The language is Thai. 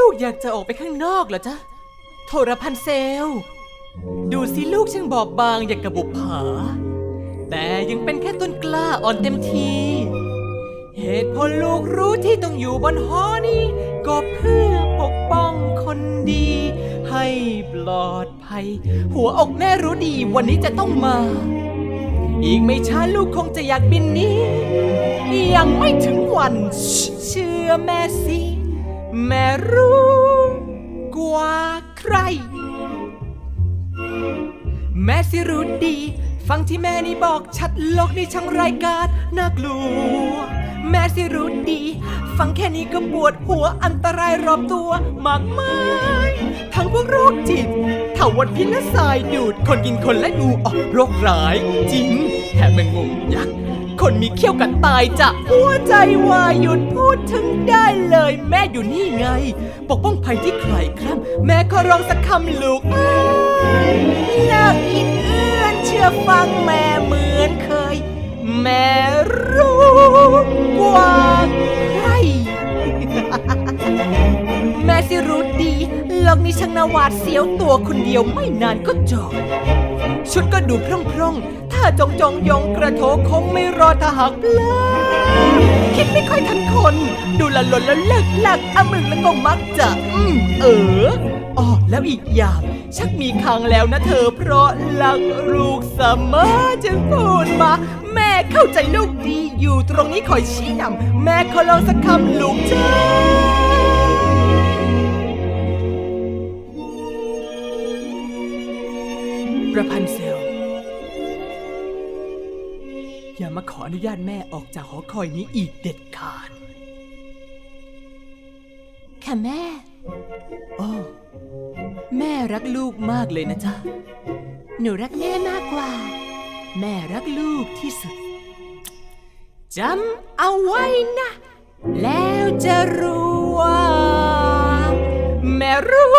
ลูกอยากจะออกไปข้างนอกเหรอจ๊ะ โทรพันเซล ดูสิลูกช่างบอบบางอย่างกับบุผา แต่ยังเป็นแค่ต้นกล้าอ่อนเต็มที เหตุผลลูกรู้ที่ต้องอยู่บนหอนี้ ก็เพื่อปกป้องคนดี ให้ปลอดภัย หัวอกแม่รู้ดีวันนี้จะต้องมา อีกไม่ช้าลูกคงจะอยากบินนี้ ยังไม่ถึงวัน เชื่อแม่สิ แม่รู้กว่าใคร แม่สิรู้ดี ฟังที่แม่นี่บอกชัดโลกนี่ช่างรายการน่ากลัว แม่สิรู้ดี ฟังแค่นี้ก็ปวดหัวอันตรายรอบตัวมากมาย ทั้งพวกโรคจิตเถาวันพิษและทรายดูด คนกินคนและงูออกโรคร้ายจริง แถมแมงมุมยักษ์ คนมีเขี้ยวกัดตายจะหัวใจวายหยุดพูดถึงได้เลย แม่อยู่นี่ไง ปกป้องภัยที่ใครคร่ำแม่ขอร้องสักคำลูกเอ้ยเลิกอิดเอื้อนเชื่อฟังแม่เหมือนเคย แม่รู้กว่า โลกนี้ช่างนาหวาดเสียวตัวคนเดียวไม่นานก็จบชุดก็ดูพร่องๆ ถ้าจองจองยองกระโถคงไม่รอถ้าหากเพลอคิดไม่ค่อยทันคน ดูละลนแล้วเลิกหลักอะมึงแล้วก็มักจะ อืมเอออ๋อแล้วอีกอย่าง ชักมีคางแล้วนะเธอเพราะรักลูกเสมอจึงพูดมา แม่เข้าใจลูกดีอยู่ตรงนี้คอยชี้นำแม่ขอลองสักคำลูกจ้า ประพันธ์เซล อย่ามาขออนุญาตแม่ออกจากหอคอยนี้อีกเด็ดขาด ค่ะแม่ โอ้ แม่รักลูกมากเลยนะจ๊ะ หนูรักแม่มากกว่า แม่รักลูกที่สุด จำเอาไว้นะ แล้วจะรู้ว่า แม่รู้